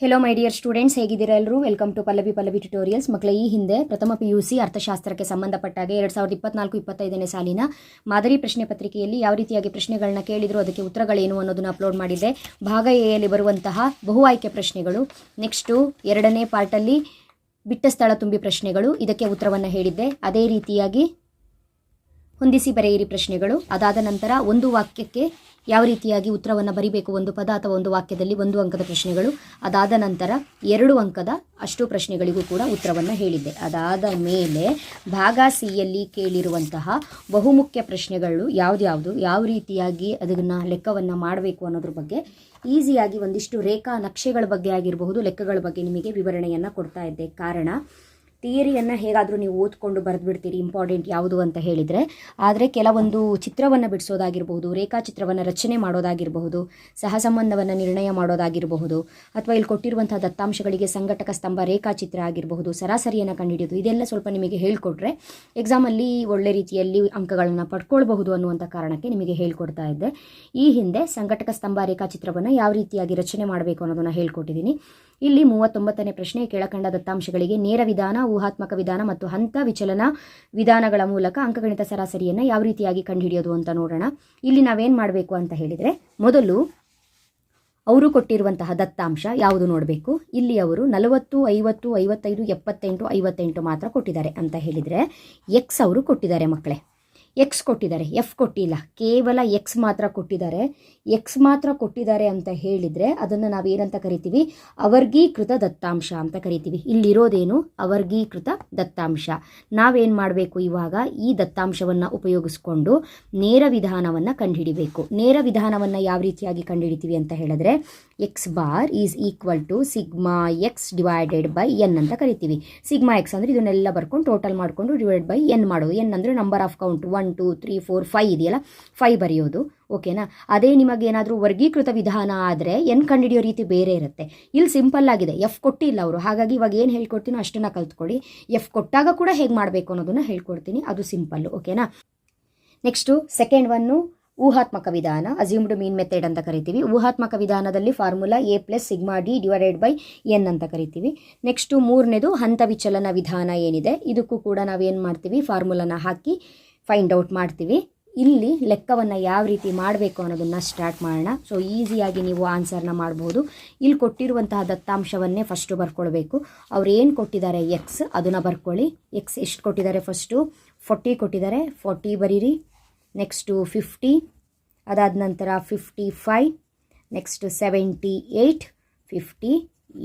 Hello my dear students ಹೇಗಿದ್ದೀರಾ ಎಲ್ಲರೂ? Welcome to Pallavi Pallavi tutorials ಮಕ್ಕಳ ಈ ಹಿಂದೆ ಪ್ರಥಮ ಪಿ ಯು ಸಿ ಅರ್ಥಶಾಸ್ತ್ರಕ್ಕೆ ಸಂಬಂಧಪಟ್ಟಾಗೆ ಎರಡು ಸಾವಿರದ ಇಪ್ಪತ್ನಾಲ್ಕು, ಇಪ್ಪತ್ತೈದನೇ ಸಾಲಿನ ಮಾದರಿ ಪ್ರಶ್ನೆ ಪತ್ರಿಕೆಯಲ್ಲಿ ಯಾವ ರೀತಿಯಾಗಿ ಪ್ರಶ್ನೆಗಳನ್ನ ಕೇಳಿದ್ರು, ಅದಕ್ಕೆ ಉತ್ತರಗಳೇನು ಅನ್ನೋದನ್ನು ಅಪ್ಲೋಡ್ ಮಾಡಿದ್ದೆ. ಭಾಗ ಎಯಲ್ಲಿ ಬರುವಂತಹ ಬಹು ಆಯ್ಕೆ ಪ್ರಶ್ನೆಗಳು. ನೆಕ್ಸ್ಟು ಎರಡನೇ ಪಾರ್ಟಲ್ಲಿ ಬಿಟ್ಟ ಸ್ಥಳ ತುಂಬಿ ಪ್ರಶ್ನೆಗಳು. ಇದಕ್ಕೆ ಉತ್ತರವನ್ನು ಹೇಳಿದ್ದೆ. ಅದೇ ರೀತಿಯಾಗಿ ಹೊಂದಿಸಿ ಬರೆಯಿರಿ ಪ್ರಶ್ನೆಗಳು. ಅದಾದ ನಂತರ ಒಂದು ವಾಕ್ಯಕ್ಕೆ ಯಾವ ರೀತಿಯಾಗಿ ಉತ್ತರವನ್ನು ಬರಿಬೇಕು? ಒಂದು ಪದ ಅಥವಾ ಒಂದು ವಾಕ್ಯದಲ್ಲಿ ಒಂದು ಅಂಕದ ಪ್ರಶ್ನೆಗಳು. ಅದಾದ ನಂತರ ಎರಡು ಅಂಕದ ಅಷ್ಟು ಪ್ರಶ್ನೆಗಳಿಗೂ ಕೂಡ ಉತ್ತರವನ್ನು ಹೇಳಿದ್ದೆ. ಅದಾದ ಮೇಲೆ ಭಾಗ ಸಿಯಲ್ಲಿ ಕೇಳಿರುವಂತಹ ಬಹುಮುಖ್ಯ ಪ್ರಶ್ನೆಗಳು ಯಾವ್ದ್ಯಾವುದು? ಯಾವ ರೀತಿಯಾಗಿ ಅದನ್ನು ಲೆಕ್ಕವನ್ನು ಮಾಡಬೇಕು ಅನ್ನೋದ್ರ ಬಗ್ಗೆ? ಈಸಿಯಾಗಿ ಒಂದಿಷ್ಟು ರೇಖಾ ನಕ್ಷೆಗಳ ಬಗ್ಗೆ ಆಗಿರಬಹುದು, ಲೆಕ್ಕಗಳ ಬಗ್ಗೆ ನಿಮಗೆ ವಿವರಣೆಯನ್ನು ಕೊಡ್ತಾ ಇದ್ದೆ. ಕಾರಣ ಥಿಯರಿಯನ್ನು ಹೇಗಾದರೂ ನೀವು ಓದ್ಕೊಂಡು ಬರೆದ್ಬಿಡ್ತೀರಿ ಇಂಪಾರ್ಟೆಂಟ್ ಯಾವುದು ಅಂತ ಹೇಳಿದರೆ. ಆದರೆ ಕೆಲವೊಂದು ಚಿತ್ರವನ್ನು ಬಿಡಿಸೋದಾಗಿರ್ಬೋದು ರೇಖಾಚಿತ್ರವನ್ನು ರಚನೆ ಮಾಡೋದಾಗಿರಬಹುದು, ಸಹಸಂಬಂಧವನ್ನು ನಿರ್ಣಯ ಮಾಡೋದಾಗಿರಬಹುದು, ಅಥವಾ ಇಲ್ಲಿ ಕೊಟ್ಟಿರುವಂಥ ದತ್ತಾಂಶಗಳಿಗೆ ಸಂಘಟಕ ಸ್ತಂಭ, ರೇಖಾಚಿತ್ರ ಆಗಿರಬಹುದು, ಸರಾಸರಿಯನ್ನು ಕಂಡುಹಿಡಿಯೋದು, ಇದೆಲ್ಲ ಸ್ವಲ್ಪ ನಿಮಗೆ ಹೇಳಿಕೊಟ್ರೆ ಎಕ್ಸಾಮಲ್ಲಿ ಒಳ್ಳೆ ರೀತಿಯಲ್ಲಿ ಅಂಕಗಳನ್ನು ಪಡ್ಕೊಳ್ಬಹುದು ಅನ್ನುವಂಥ ಕಾರಣಕ್ಕೆ ನಿಮಗೆ ಹೇಳ್ಕೊಡ್ತಾ ಇದ್ದೆ. ಈ ಹಿಂದೆ ಸಂಘಟಕ ಸ್ತಂಭ, ರೇಖಾಚಿತ್ರವನ್ನು ಯಾವ ರೀತಿಯಾಗಿ ರಚನೆ ಮಾಡಬೇಕು ಅನ್ನೋದನ್ನು ಹೇಳ್ಕೊಟ್ಟಿದ್ದೀನಿ. ಇಲ್ಲಿ ಮೂವತ್ತೊಂಬತ್ತನೇ ಪ್ರಶ್ನೆ ಕೆಳಕಂಡ ದತ್ತಾಂಶಗಳಿಗೆ ನೇರ ವಿಧಾನ, ಊಹಾತ್ಮಕ ವಿಧಾನ ಮತ್ತು ಹಂತ ವಿಚಲನ ವಿಧಾನಗಳ ಮೂಲಕ ಅಂಕಗಣಿತ ಸರಾಸರಿಯನ್ನು ಯಾವ ರೀತಿಯಾಗಿ ಕಂಡುಹಿಡಿಯೋದು ಅಂತ ನೋಡೋಣ. ಇಲ್ಲಿ ನಾವೇನು ಮಾಡಬೇಕು ಅಂತ ಹೇಳಿದರೆ, ಮೊದಲು ಅವರು ಕೊಟ್ಟಿರುವಂತಹ ದತ್ತಾಂಶ ಯಾವುದು ನೋಡಬೇಕು. ಇಲ್ಲಿ ಅವರು ನಲವತ್ತು, ಐವತ್ತು, ಐವತ್ತೈದು, ಎಪ್ಪತ್ತೆಂಟು, ಐವತ್ತೆಂಟು ಮಾತ್ರ ಕೊಟ್ಟಿದ್ದಾರೆ ಅಂತ ಹೇಳಿದರೆ ಎಕ್ಸ್ ಅವರು ಕೊಟ್ಟಿದ್ದಾರೆ ಮಕ್ಕಳೇ. ಎಕ್ಸ್ ಕೊಟ್ಟಿದ್ದಾರೆ. ಎಫ್ ಕೊಟ್ಟಿಲ್ಲ. ಕೇವಲ ಎಕ್ಸ್ ಮಾತ್ರ ಕೊಟ್ಟಿದ್ದಾರೆ. ಎಕ್ಸ್ ಮಾತ್ರ ಕೊಟ್ಟಿದ್ದಾರೆ ಅಂತ ಹೇಳಿದರೆ ಅದನ್ನು ನಾವೇನಂತ ಕರಿತೀವಿ? ಅವರ್ಗೀಕೃತ ದತ್ತಾಂಶ ಅಂತ ಕರಿತೀವಿ. ಇಲ್ಲಿರೋದೇನು? ಅವರ್ಗೀಕೃತ ದತ್ತಾಂಶ. ನಾವೇನು ಮಾಡಬೇಕು ಇವಾಗ? ಈ ದತ್ತಾಂಶವನ್ನು ಉಪಯೋಗಿಸ್ಕೊಂಡು ನೇರ ವಿಧಾನವನ್ನು ಕಂಡುಹಿಡಿಬೇಕು. ನೇರ ವಿಧಾನವನ್ನು ಯಾವ ರೀತಿಯಾಗಿ ಕಂಡುಹಿಡಿತೀವಿ ಅಂತ ಹೇಳಿದ್ರೆ X bar is equal to sigma X divided by N ಅಂತ ಕರಿತೀವಿ. ಸಿಗ್ಮಾ ಎಕ್ಸ್ ಅಂದರೆ ಇದನ್ನೆಲ್ಲ ಬರ್ಕೊಂಡು ಟೋಟಲ್ ಮಾಡಿಕೊಂಡು ಡಿವೈಡ್ ಬೈ ಎನ್ ಮಾಡೋದು. ಎನ್ ಅಂದರೆ number of count one two three four five ಇದೆಯಲ್ಲ? ಫೈವ್ ಬರೆಯೋದು. ಓಕೆನಾ ಅದೇ ನಿಮಗೇನಾದರೂ ವರ್ಗೀಕೃತ ವಿಧಾನ ಆದರೆ ಎನ್ ಕಂಡಿಡಿಯೋ ರೀತಿ ಬೇರೆ ಇರುತ್ತೆ. ಇಲ್ಲಿ ಸಿಂಪಲ್ ಆಗಿದೆ. ಎಫ್ ಕೊಟ್ಟಿಲ್ಲ ಅವರು. ಹಾಗಾಗಿ ಇವಾಗ ಏನು ಹೇಳ್ಕೊಡ್ತೀನೋ ಅಷ್ಟನ್ನು ಕಲ್ತ್ಕೊಳ್ಳಿ. ಎಫ್ ಕೊಟ್ಟಾಗ ಕೂಡ ಹೇಗೆ ಮಾಡಬೇಕು ಅನ್ನೋದನ್ನು ಹೇಳ್ಕೊಡ್ತೀನಿ. ಅದು ಸಿಂಪಲ್ಲು ಓಕೆನಾ ನೆಕ್ಸ್ಟು ಸೆಕೆಂಡ್ ಒನ್ನು ಊಹಾತ್ಮಕ ವಿಧಾನ ಅಸ್ಯೂಮ್ಡ್ ಮೀನ್ ಮೆಥಡ್ ಅಂತ ಕರಿತೀವಿ. ಊಹಾತ್ಮಕ ವಿಧಾನದಲ್ಲಿ formula A plus sigma D divided by N ಅಂತ ಕರಿತೀವಿ. ನೆಕ್ಸ್ಟು ಮೂರನೇದು ಹಂತ ವಿಚಲನ ವಿಧಾನ ಏನಿದೆ? ಇದಕ್ಕೂ ಕೂಡ ನಾವೇನು ಮಾಡ್ತೀವಿ? ಫಾರ್ಮುಲಾನ ಹಾಕಿ ಫೈಂಡ್ ಔಟ್ ಮಾಡ್ತೀವಿ. ಇಲ್ಲಿ ಲೆಕ್ಕವನ್ನು ಯಾವ ರೀತಿ ಮಾಡಬೇಕು ಅನ್ನೋದನ್ನು ಸ್ಟಾರ್ಟ್ ಮಾಡೋಣ. ಸೊ ಈಸಿಯಾಗಿ ನೀವು ಆನ್ಸರ್ನ ಮಾಡ್ಬೋದು. ಇಲ್ಲಿ ಕೊಟ್ಟಿರುವಂತಹ ದತ್ತಾಂಶವನ್ನೇ ಫಸ್ಟು ಬರ್ಕೊಳ್ಬೇಕು. ಅವ್ರು ಏನು ಕೊಟ್ಟಿದ್ದಾರೆ? ಎಕ್ಸ್ ಅದನ್ನು ಬರ್ಕೊಳ್ಳಿ. ಎಕ್ಸ್ ಎಷ್ಟು ಕೊಟ್ಟಿದ್ದಾರೆ ಫಸ್ಟು ಫೋರ್ಟಿ ಕೊಟ್ಟಿದ್ದಾರೆ. ಫೋರ್ಟಿ ಬರೀರಿ. ನೆಕ್ಸ್ಟು ಫಿಫ್ಟಿ ಅದಾದ ನಂತರ fifty five next seventy eight fifty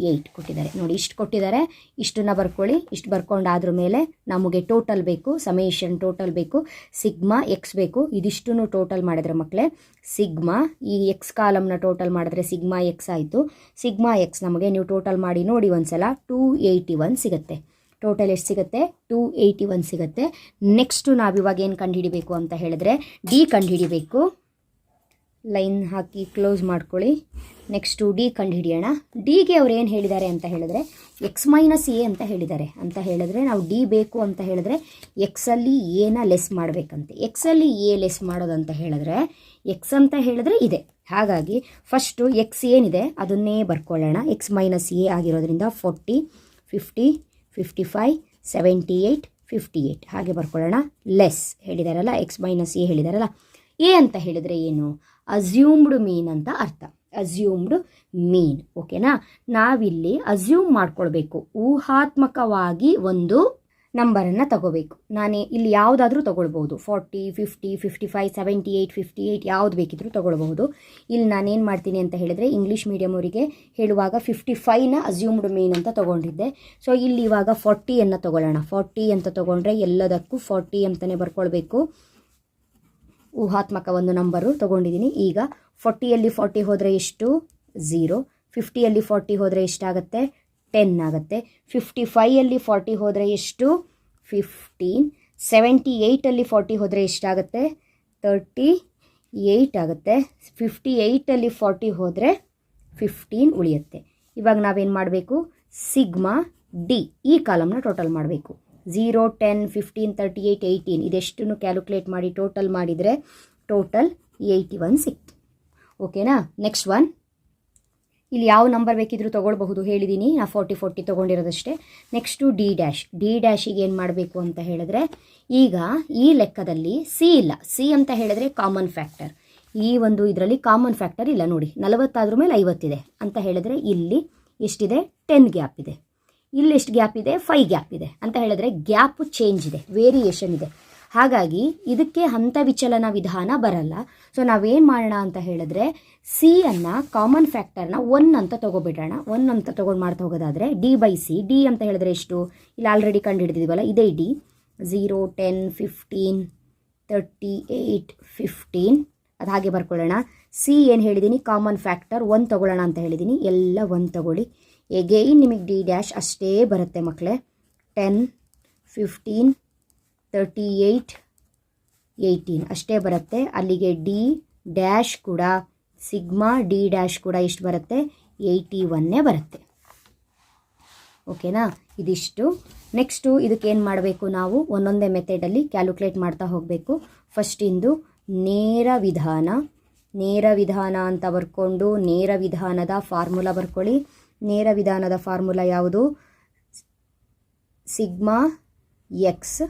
eight ಕೊಟ್ಟಿದ್ದಾರೆ ನೋಡಿ, ಇಷ್ಟು ಕೊಟ್ಟಿದ್ದಾರೆ. ಇಷ್ಟನ್ನ ಬರ್ಕೊಳ್ಳಿ. ಇಷ್ಟು ಬರ್ಕೊಂಡಾದ್ರ ಮೇಲೆ ನಮಗೆ ಟೋಟಲ್ ಬೇಕು. ಸಮೇಷನ್ ಟೋಟಲ್ ಬೇಕು. ಸಿಗ್ಮಾ ಎಕ್ಸ್ ಬೇಕು. ಇದಿಷ್ಟು ಟೋಟಲ್ ಮಾಡಿದ್ರೆ ಮಕ್ಕಳೇ ಸಿಗ್ಮಾ ಈ ಎಕ್ಸ್ ಕಾಲಮ್ನ ಟೋಟಲ್ ಮಾಡಿದ್ರೆ ಸಿಗ್ಮಾ ಎಕ್ಸ್ ಆಯಿತು. ಸಿಗ್ಮಾ ಎಕ್ಸ್ ನಮಗೆ ನೀವು ಟೋಟಲ್ ಮಾಡಿ ನೋಡಿ ಒಂದ್ಸಲ. ಟೂ ಏಯ್ಟಿ ಒನ್ ಸಿಗುತ್ತೆ. ಟೋಟಲ್ ಎಷ್ಟು ಸಿಗುತ್ತೆ? ಟೂ ಏಯ್ಟಿ ಒನ್ ಸಿಗುತ್ತೆ ನೆಕ್ಸ್ಟು ನಾವಿವಾಗ ಏನು ಕಂಡುಹಿಡಿಬೇಕು ಅಂತ ಹೇಳಿದ್ರೆ ಡಿ ಕಂಡುಹಿಡಿಬೇಕು. ಲೈನ್ ಹಾಕಿ ಕ್ಲೋಸ್ ಮಾಡ್ಕೊಳ್ಳಿ. ನೆಕ್ಸ್ಟು ಡಿ ಕಂಡುಹಿಡಿಯೋಣ. ಡಿಗೆ ಅವ್ರು ಏನು ಹೇಳಿದ್ದಾರೆ ಅಂತ ಹೇಳಿದ್ರೆ ಎಕ್ಸ್ ಮೈನಸ್ ಎ ಅಂತ ಹೇಳಿದ್ದಾರೆ. ಅಂತ ಹೇಳಿದ್ರೆ ನಾವು ಡಿ ಬೇಕು ಅಂತ ಹೇಳಿದ್ರೆ ಎಕ್ಸಲ್ಲಿ ಎನ ಲೆಸ್ ಮಾಡಬೇಕಂತೆ. ಎಕ್ಸಲ್ಲಿ ಎ ಲೆಸ್ ಮಾಡೋದಂತ ಹೇಳಿದ್ರೆ ಎಕ್ಸ್ ಅಂತ ಹೇಳಿದ್ರೆ ಇದೆ. ಹಾಗಾಗಿ ಫಸ್ಟು ಎಕ್ಸ್ ಏನಿದೆ, ಅದನ್ನೇ ಬರ್ಕೊಳ್ಳೋಣ. ಎಕ್ಸ್ ಮೈನಸ್ ಎ ಆಗಿರೋದ್ರಿಂದ forty fifty fifty five seventy eight fifty eight ಹಾಗೆ ಬರ್ಕೊಳ್ಳೋಣ. ಲೆಸ್ ಹೇಳಿದಾರಲ್ಲ ಎಕ್ಸ್ ಮೈನಸ್ ಎ ಹೇಳಿದಾರಲ್ಲ. ಎ ಅಂತ ಹೇಳಿದರೆ ಏನು? ಅಸ್ಯೂಮ್ಡ್ ಮೀನ್ ಅಂತ ಅರ್ಥ. ಅಸ್ಯೂಮ್ಡ್ ಮೀನ್ ಓಕೆನಾ ನಾವಿಲ್ಲಿ ಅಸ್ಯೂಮ್ ಮಾಡ್ಕೊಳ್ಬೇಕು. ಊಹಾತ್ಮಕವಾಗಿ ಒಂದು ನಂಬರನ್ನು ತಗೋಬೇಕು. ನಾನು ಇಲ್ಲಿ ಯಾವುದಾದ್ರೂ ತೊಗೊಳ್ಬೋದು. Forty fifty fifty five seventy eight fifty eight ಯಾವ್ದು ಬೇಕಿದ್ರೂ ತೊಗೊಳ್ಬಹುದು. ಇಲ್ಲಿ ನಾನೇನು ಮಾಡ್ತೀನಿ ಅಂತ ಹೇಳಿದ್ರೆ ಇಂಗ್ಲೀಷ್ ಮೀಡಿಯಂ ಅವರಿಗೆ ಹೇಳುವಾಗ ಫಿಫ್ಟಿ ಫೈವ್ನ ಅಸ್ಯೂಮ್ಡ್ ಮೀನ್ ಅಂತ ತೊಗೊಂಡಿದ್ದೆ. ಸೊ ಇಲ್ಲಿ ಇವಾಗ ಫಾರ್ಟಿಯನ್ನು ತೊಗೊಳ್ಳೋಣ. ಫಾರ್ಟಿ ಅಂತ ತೊಗೊಂಡ್ರೆ ಎಲ್ಲದಕ್ಕೂ ಫಾರ್ಟಿ ಅಂತಲೇ ಬರ್ಕೊಳ್ಬೇಕು. ಊಹಾತ್ಮಕ ಒಂದು ನಂಬರು ತೊಗೊಂಡಿದ್ದೀನಿ. ಈಗ ಫೋರ್ಟಿಯಲ್ಲಿ ಫೋರ್ಟಿ ಹೋದರೆ ಎಷ್ಟು? ಝೀರೋ. ಫಿಫ್ಟಿಯಲ್ಲಿ ಫೋರ್ಟಿ ಹೋದರೆ ಎಷ್ಟಾಗುತ್ತೆ? ಟೆನ್ ಆಗುತ್ತೆ. ಫಿಫ್ಟಿ ಫೈಯಲ್ಲಿ ಫೋರ್ಟಿ ಹೋದರೆ ಎಷ್ಟು? ಫಿಫ್ಟೀನ್. ಸೆವೆಂಟಿ ಏಯ್ಟಲ್ಲಿ ಫಾರ್ಟಿ ಹೋದರೆ ಎಷ್ಟಾಗುತ್ತೆ? ತರ್ಟಿ ಏಯ್ಟ್ ಆಗುತ್ತೆ. ಫಿಫ್ಟಿ ಏಯ್ಟಲ್ಲಿ ಫೋರ್ಟಿ ಹೋದರೆ ಫಿಫ್ಟೀನ್ ಉಳಿಯುತ್ತೆ. ಇವಾಗ ನಾವೇನು ಮಾಡಬೇಕು? ಸಿಗ್ಮಾ ಡಿ ಈ ಕಾಲಮ್ನ ಟೋಟಲ್ ಮಾಡಬೇಕು. Zero ten fifteen thirty eight eighteen ಇದೆಷ್ಟನ್ನು calculate ಮಾಡಿ ಟೋಟಲ್ ಮಾಡಿದರೆ ಟೋಟಲ್ ಏಯ್ಟಿ ಒನ್ ಸಿಕ್ತು ಓಕೆನಾ ನೆಕ್ಸ್ಟ್ ಒನ್ ಇಲ್ಲಿ ಯಾವ ನಂಬರ್ ಬೇಕಿದ್ರೂ ತೊಗೊಳ್ಬಹುದು ಹೇಳಿದ್ದೀನಿ ನಾ ಫೋರ್ಟಿ ಫೋರ್ಟಿ ತೊಗೊಂಡಿರೋದಷ್ಟೇ. ನೆಕ್ಸ್ಟು ಡಿ ಡ್ಯಾಶ್ ಡಿ ಡ್ಯಾಶಿಗೆ ಏನು ಮಾಡಬೇಕು ಅಂತ ಹೇಳಿದ್ರೆ, ಈಗ ಈ ಲೆಕ್ಕದಲ್ಲಿ ಸಿ ಇಲ್ಲ. ಸಿ ಅಂತ ಹೇಳಿದ್ರೆ ಕಾಮನ್ ಫ್ಯಾಕ್ಟರ್ ಈ ಒಂದು ಇದರಲ್ಲಿ ಕಾಮನ್ ಫ್ಯಾಕ್ಟರ್ ಇಲ್ಲ ನೋಡಿ. ನಲವತ್ತಾದ್ರ ಮೇಲೆ ಐವತ್ತಿದೆ ಅಂತ ಹೇಳಿದ್ರೆ ಇಲ್ಲಿ ಎಷ್ಟಿದೆ? ಟೆನ್ ಗ್ಯಾಪ್ ಇದೆ. ಇಲ್ಲಿ ಎಷ್ಟು ಗ್ಯಾಪ್ ಇದೆ ಫೈವ್ ಗ್ಯಾಪ್ ಇದೆ ಅಂತ ಹೇಳಿದ್ರೆ ಗ್ಯಾಪ್ ಚೇಂಜ್ ಇದೆ, ವೇರಿಯೇಷನ್ ಇದೆ. ಹಾಗಾಗಿ ಇದಕ್ಕೆ ಹಂತ ವಿಚಲನ ವಿಧಾನ ಬರಲ್ಲ. ಸೊ ನಾವೇನು ಮಾಡೋಣ ಅಂತ ಹೇಳಿದ್ರೆ ಸಿ ಅನ್ನು ಕಾಮನ್ ಫ್ಯಾಕ್ಟರ್ನ ಒನ್ ಅಂತ ತೊಗೊಬಿಡೋಣ. ಒನ್ ಅಂತ ತೊಗೊಂಡು ಮಾಡ್ತಾ ಹೋಗೋದಾದರೆ ಡಿ ಬೈ ಸಿ ಡಿ ಅಂತ ಹೇಳಿದ್ರೆ ಎಷ್ಟು? ಇಲ್ಲಿ ಆಲ್ರೆಡಿ ಕಂಡು ಹಿಡಿದಿದ್ದೀವಲ್ಲ ಇದೇ D zero ten fifteen thirty eight fifteen ಅದು ಹಾಗೆ ಬರ್ಕೊಳ್ಳೋಣ. ಸಿ ಏನು ಹೇಳಿದ್ದೀನಿ ಕಾಮನ್ ಫ್ಯಾಕ್ಟರ್ ಒನ್ ತೊಗೊಳ್ಳೋಣ ಅಂತ ಹೇಳಿದ್ದೀನಿ ಎಲ್ಲ ಒನ್ ತಗೊಳ್ಳಿ. ಎಗೈನ್ ನಿಮಗೆ ಡಿ ಡ್ಯಾಶ್ ಅಷ್ಟೇ ಬರುತ್ತೆ ಮಕ್ಕಳೇ ten, fifteen thirty eight, eighteen ಅಷ್ಟೇ ಬರುತ್ತೆ. ಅಲ್ಲಿಗೆ ಡಿ ಡ್ಯಾಶ್ ಕೂಡ, ಸಿಗ್ಮಾ ಡಿ ಡ್ಯಾಶ್ ಕೂಡ ಎಷ್ಟು ಬರುತ್ತೆ. ಏಯ್ಟಿ ಒನ್ನೇ ಬರುತ್ತೆ. ಓಕೆನಾ? ಇದಿಷ್ಟು. ನೆಕ್ಸ್ಟು ಇದಕ್ಕೆ ಏನು ಮಾಡಬೇಕು ನಾವು? ಒಂದೊಂದೇ ಮೆಥಡಲ್ಲಿ ಕ್ಯಾಲ್ಕುಲೇಟ್ ಮಾಡ್ತಾ ಹೋಗಬೇಕು. ಫಸ್ಟಿಂದು ನೇರ ವಿಧಾನ. ನೇರ ವಿಧಾನ ಅಂತ ಬರ್ಕೊಂಡು ನೇರ ವಿಧಾನದ ಫಾರ್ಮುಲಾ ಬರ್ಕೊಳ್ಳಿ. ನೇರ ವಿಧಾನದ ಫಾರ್ಮುಲಾ ಯಾವುದು? Sigma X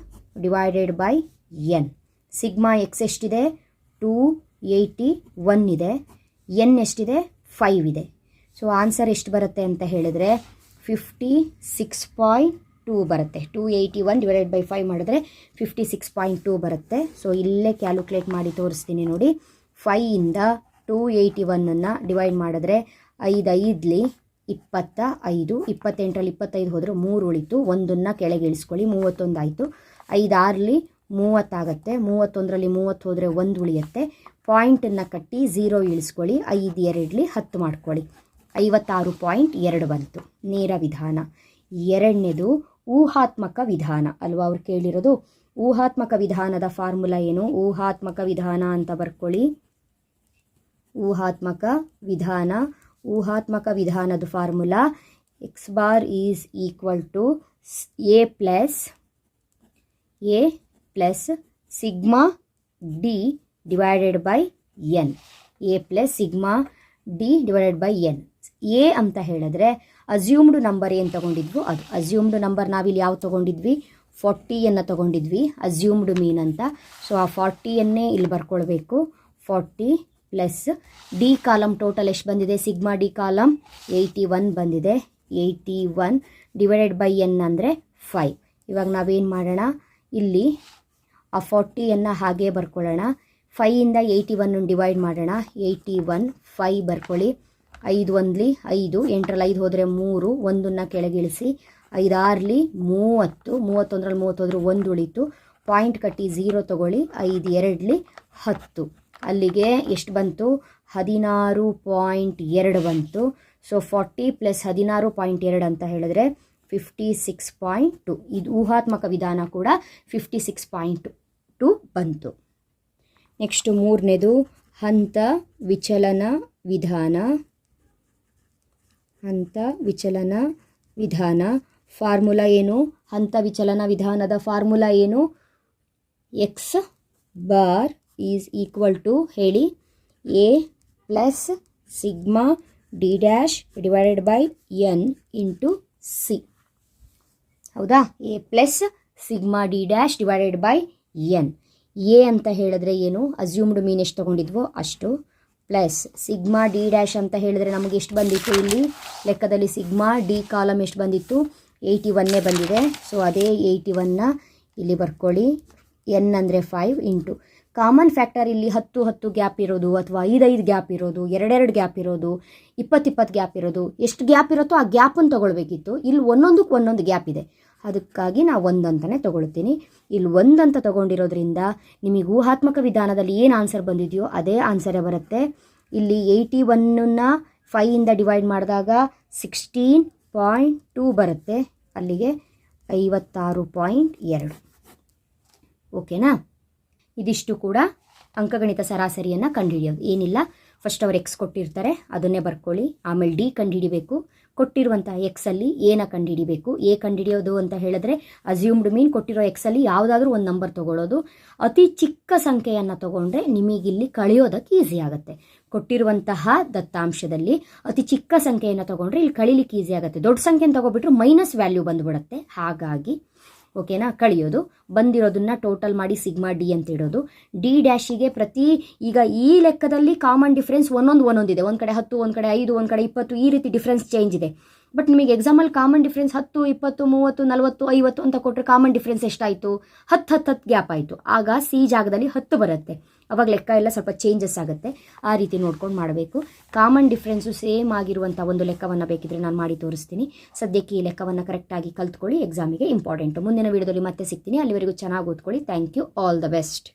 divided by N. Sigma X ಎಷ್ಟಿದೆ? ಟೂ ಏಯ್ಟಿ ಒನ್ ಇದೆ. ಎನ್ ಎಷ್ಟಿದೆ? ಫೈವ್ ಇದೆ. ಸೊ, ಆನ್ಸರ್ ಎಷ್ಟು ಬರುತ್ತೆ ಅಂತ ಹೇಳಿದ್ರೆ ಫಿಫ್ಟಿ ಸಿಕ್ಸ್ ಪಾಯಿಂಟ್ ಟೂ ಬರುತ್ತೆ. Two eighty one divided by five ಮಾಡಿದ್ರೆ ಫಿಫ್ಟಿ ಸಿಕ್ಸ್ ಪಾಯಿಂಟ್ ಟೂ ಬರುತ್ತೆ. ಸೊ, ಇಲ್ಲೇ ಕ್ಯಾಲ್ಕುಲೇಟ್ ಮಾಡಿ ತೋರಿಸ್ತೀನಿ ನೋಡಿ. ಫೈಯಿಂದ ಟೂ ಏಯ್ಟಿ ಒನ್ನನ್ನು ಡಿವೈಡ್ ಮಾಡಿದ್ರೆ ಐದು ಐದಲಿ ಇಪ್ಪತ್ತ ಐದು, ಇಪ್ಪತ್ತೆಂಟರಲ್ಲಿ ಇಪ್ಪತ್ತೈದು ಹೋದರೆ ಮೂರು ಉಳಿತು. ಒಂದನ್ನು ಕೆಳಗೆ ಇಳಿಸ್ಕೊಳ್ಳಿ ಮೂವತ್ತೊಂದು ಆಯಿತು. ಐದಾರಲಿ ಮೂವತ್ತಾಗತ್ತೆ, ಮೂವತ್ತೊಂದರಲ್ಲಿ ಮೂವತ್ತು ಹೋದರೆ ಒಂದು ಉಳಿಯುತ್ತೆ. ಪಾಯಿಂಟನ್ನು ಕಟ್ಟಿ ಝೀರೋ ಇಳಿಸ್ಕೊಳ್ಳಿ, ಐದು ಎರಡಲಿ ಹತ್ತು ಮಾಡ್ಕೊಳ್ಳಿ. ಐವತ್ತಾರು ಪಾಯಿಂಟ್ ಎರಡು ಬಂತು. ನೇರ ವಿಧಾನ. ಎರಡನೇದು ಊಹಾತ್ಮಕ ವಿಧಾನ. ಅಲ್ವಾ ಅವ್ರು ಕೇಳಿರೋದು? ಊಹಾತ್ಮಕ ವಿಧಾನದ ಫಾರ್ಮುಲಾ ಏನು? ಊಹಾತ್ಮಕ ವಿಧಾನ ಅಂತ ಬರ್ಕೊಳ್ಳಿ. ಊಹಾತ್ಮಕ ವಿಧಾನ ಊಹಾತ್ಮಕ ವಿಧಾನದ formula X bar is equal to A plus A plus sigma D divided by N A plus sigma D divided by N A ಅಂತ ಹೇಳಿದ್ರೆ ಅಸ್ಯೂಮ್ಡ್ ನಂಬರ್ ಏನು ತೊಗೊಂಡಿದ್ವು? ಅದು ಅಸ್ಯೂಮ್ಡ್ ನಂಬರ್ ನಾವಿಲ್ಲಿ ಯಾವ ತೊಗೊಂಡಿದ್ವಿ? ಫಾರ್ಟಿಯನ್ನು ತೊಗೊಂಡಿದ್ವಿ. ಅಸ್ಯೂಮ್ಡ್ ಮೀನ್ ಅಂತ. ಸೊ ಆ ಫಾರ್ಟಿಯನ್ನೇ ಇಲ್ಲಿ ಬರ್ಕೊಳ್ಬೇಕು. Forty plus D column total ಎಷ್ಟು ಬಂದಿದೆ? Sigma D column eighty one ಬಂದಿದೆ. Eighty one divided by N ಅಂದರೆ ಫೈವ್. ಇವಾಗ ನಾವೇನು ಮಾಡೋಣ? ಇಲ್ಲಿ ಆ ಫಾರ್ಟಿಯನ್ನು ಹಾಗೆ ಬರ್ಕೊಳ್ಳೋಣ. ಫೈಯಿಂದ ಏಯ್ಟಿ ಒನ್ ಡಿವೈಡ್ ಮಾಡೋಣ. ಏಯ್ಟಿ ಒನ್ ಫೈ ಬರ್ಕೊಳ್ಳಿ. ಐದು ಒಂದ್ಲಿ ಐದು, ಎಂಟರಲ್ಲಿ ಐದು ಹೋದರೆ ಮೂರು, ಒಂದನ್ನು ಕೆಳಗಿಳಿಸಿ. ಐದಾರಲಿ ಮೂವತ್ತು, ಮೂವತ್ತೊಂದರಲ್ಲಿ ಮೂವತ್ತು ಒಂದು ಉಳಿತು. ಪಾಯಿಂಟ್ ಕಟ್ಟಿ ಝೀರೋ ತೊಗೊಳ್ಳಿ. ಐದು ಎರಡಲಿ ಹತ್ತು. ಅಲ್ಲಿಗೆ ಎಷ್ಟು ಬಂತು? ಹದಿನಾರು ಪಾಯಿಂಟ್ ಎರಡು ಬಂತು. ಸೊ ಫಾರ್ಟಿ ಪ್ಲಸ್ ಹದಿನಾರು ಪಾಯಿಂಟ್ ಎರಡು ಅಂತ ಹೇಳಿದ್ರೆ ಫಿಫ್ಟಿ ಸಿಕ್ಸ್ ಪಾಯಿಂಟ್ ಟು ಇದು ಊಹಾತ್ಮಕ ವಿಧಾನ ಕೂಡ ಫಿಫ್ಟಿ ಸಿಕ್ಸ್ ಪಾಯಿಂಟ್ ಟು ಬಂತು. ನೆಕ್ಸ್ಟು ಮೂರನೇದು ಹಂತ ವಿಚಲನ ವಿಧಾನ. ಹಂತ ವಿಚಲನ ವಿಧಾನ. ಫಾರ್ಮುಲಾ ಏನು? ಹಂತ ವಿಚಲನ ವಿಧಾನದ ಫಾರ್ಮುಲಾ ಏನು? X bar is equal to ಹೇಳಿ A plus sigma D dash divided by N into C ಹೌದಾ? A plus sigma D dash divided by N A ಅಂತ ಹೇಳಿದ್ರೆ ಏನು? ಅಸ್ಯೂಮ್ಡ್ ಮೀನ್ ಎಷ್ಟು ತೊಗೊಂಡಿದ್ವೋ ಅಷ್ಟು. ಪ್ಲಸ್ ಸಿಗ್ಮಾ ಡಿ ಡ್ಯಾಶ್ ಅಂತ ಹೇಳಿದ್ರೆ ನಮಗೆ ಎಷ್ಟು ಬಂದಿತ್ತು ಇಲ್ಲಿ? ಲೆಕ್ಕದಲ್ಲಿ ಸಿಗ್ಮಾ ಡಿ ಕಾಲಮ್ ಎಷ್ಟು ಬಂದಿತ್ತು? ಏಯ್ಟಿ ಒನ್ನೇ ಬಂದಿದೆ. ಸೊ ಅದೇ ಏಯ್ಟಿ ಒನ್ನ ಇಲ್ಲಿ ಬರ್ಕೊಳ್ಳಿ. ಎನ್ ಅಂದರೆ ಫೈವ್ ಇಂಟು ಕಾಮನ್ ಫ್ಯಾಕ್ಟರ್ ಇಲ್ಲಿ ಹತ್ತು ಹತ್ತು ಗ್ಯಾಪ್ ಇರೋದು ಅಥವಾ ಐದೈದು ಗ್ಯಾಪ್ ಇರೋದು, ಎರಡೆರಡು ಗ್ಯಾಪ್ ಇರೋದು, ಇಪ್ಪತ್ತಿಪ್ಪತ್ತು ಗ್ಯಾಪ್ ಇರೋದು. ಎಷ್ಟು ಗ್ಯಾಪ್ ಇರುತ್ತೋ ಆ ಗ್ಯಾಪನ್ನು ತೊಗೊಳ್ಬೇಕಿತ್ತು. ಇಲ್ಲಿ ಒಂದೊಂದಕ್ಕೆ ಒಂದೊಂದು ಗ್ಯಾಪ್ ಇದೆ. ಅದಕ್ಕಾಗಿ ನಾವು ಒಂದಂತನೇ ತೊಗೊಳ್ತೀನಿ. ಇಲ್ಲಿ ಒಂದಂತ ತೊಗೊಂಡಿರೋದ್ರಿಂದ ನಿಮಗೆ ಊಹಾತ್ಮಕ ವಿಧಾನದಲ್ಲಿ ಏನು ಆನ್ಸರ್ ಬಂದಿದೆಯೋ ಅದೇ ಆನ್ಸರೇ ಬರುತ್ತೆ. ಇಲ್ಲಿ ಏಯ್ಟಿ ಒನ್ನನ್ನು ಫೈಯಿಂದ ಡಿವೈಡ್ ಮಾಡಿದಾಗ ಸಿಕ್ಸ್ಟೀನ್ ಪಾಯಿಂಟ್ ಟೂ ಬರುತ್ತೆ. ಅಲ್ಲಿಗೆ ಐವತ್ತಾರು ಪಾಯಿಂಟ್ ಎರಡು. ಓಕೆನಾ ಇದಿಷ್ಟು ಕೂಡ ಅಂಕಗಣಿತ ಸರಾಸರಿಯನ್ನು ಕಂಡುಹಿಡಿಯೋದು ಏನಿಲ್ಲ. ಫಸ್ಟ್ ಅವ್ರು ಎಕ್ಸ್ ಕೊಟ್ಟಿರ್ತಾರೆ, ಅದನ್ನೇ ಬರ್ಕೊಳ್ಳಿ. ಆಮೇಲೆ ಡಿ ಕಂಡುಹಿಡಿಬೇಕು. ಕೊಟ್ಟಿರುವಂಥ ಎಕ್ಸಲ್ಲಿ ಏನ ಕಂಡುಹಿಡಿಬೇಕು. ಎ ಕಂಡುಹಿಡಿಯೋದು ಅಂತ ಹೇಳಿದ್ರೆ ಅಸ್ಯೂಮ್ಡ್ ಮೀನ್ ಕೊಟ್ಟಿರೋ ಎಕ್ಸಲ್ಲಿ ಯಾವುದಾದ್ರೂ ಒಂದು ನಂಬರ್ ತೊಗೊಳ್ಳೋದು. ಅತಿ ಚಿಕ್ಕ ಸಂಖ್ಯೆಯನ್ನು ತೊಗೊಂಡ್ರೆ ನಿಮಗಿಲ್ಲಿ ಕಳೆಯೋದಕ್ಕೆ ಈಸಿ ಆಗುತ್ತೆ. ಕೊಟ್ಟಿರುವಂತಹ ದತ್ತಾಂಶದಲ್ಲಿ ಅತಿ ಚಿಕ್ಕ ಸಂಖ್ಯೆಯನ್ನು ತಗೊಂಡ್ರೆ ಇಲ್ಲಿ ಕಳಿಲಿಕ್ಕೆ ಈಸಿ ಆಗುತ್ತೆ. ದೊಡ್ಡ ಸಂಖ್ಯೆಯನ್ನು ತಗೊಬಿಟ್ರೆ ಮೈನಸ್ ವ್ಯಾಲ್ಯೂ ಬಂದ್ಬಿಡುತ್ತೆ. ಹಾಗಾಗಿ ಓಕೆನಾ? ಕಳಿಯೋದು. ಬಂದಿರೋದನ್ನ ಟೋಟಲ್ ಮಾಡಿ ಸಿಗ್ಮಾ ಡಿ ಅಂತ ಇಡೋದು. ಡಿ ಡ್ಯಾಶಿಗೆ ಪ್ರತಿ, ಈಗ ಈ ಲೆಕ್ಕದಲ್ಲಿ ಕಾಮನ್ ಡಿಫ್ರೆನ್ಸ್ ಒಂದೊಂದು ಒಂದೊಂದಿದೆ ಒಂದು ಕಡೆ ಹತ್ತು, ಒಂದು ಕಡೆ ಐದು, ಒಂದು ಕಡೆ ಇಪ್ಪತ್ತು, ಈ ರೀತಿ ಡಿಫ್ರೆನ್ಸ್ ಚೇಂಜ್ ಇದೆ. ಬಟ್ ನಿಮಗೆ ಎಕ್ಸಾಮಲ್ಲಿ ಕಾಮನ್ ಡಿಫ್ರೆನ್ಸ್ ಹತ್ತು, ಇಪ್ಪತ್ತು, ಮೂವತ್ತು, ನಲವತ್ತು, ಐವತ್ತು ಅಂತ ಕೊಟ್ಟರೆ ಕಾಮನ್ ಡಿಫ್ರೆನ್ಸ್ ಎಷ್ಟಾಯಿತು? ಹತ್ತು ಹತ್ತು ಹತ್ತು ಗ್ಯಾಪ್ ಆಯಿತು. ಆಗ ಸಿ ಜಾಗದಲ್ಲಿ ಹತ್ತು ಬರುತ್ತೆ. ಅವಾಗ ಲೆಕ್ಕ ಎಲ್ಲ ಸ್ವಲ್ಪ ಚೇಂಜಸ್ ಆಗುತ್ತೆ. ಆ ರೀತಿ ನೋಡ್ಕೊಂಡು ಮಾಡಬೇಕು. ಕಾಮನ್ ಡಿಫ್ರೆನ್ಸು ಸೇಮ್ ಆಗಿರುವಂಥ ಒಂದು ಲೆಕ್ಕವನ್ನು ಬೇಕಿದ್ರೆ ನಾನು ಮಾಡಿ ತೋರಿಸ್ತೀನಿ. ಸದ್ಯಕ್ಕೆ ಈ ಲೆಕ್ಕವನ್ನು ಕರೆಕ್ಟಾಗಿ ಕಲ್ತ್ಕೊಳ್ಳಿ ಎಕ್ಸಾಮಿಗೆ ಇಂಪಾರ್ಟೆಂಟು ಮುಂದಿನ ವೀಡಿಯೋದಲ್ಲಿ ಮತ್ತೆ ಸಿಗ್ತೀನಿ. ಅಲ್ಲಿವರೆಗೂ ಚೆನ್ನಾಗಿ ಓದ್ಕೊಳ್ಳಿ. Thank you all the best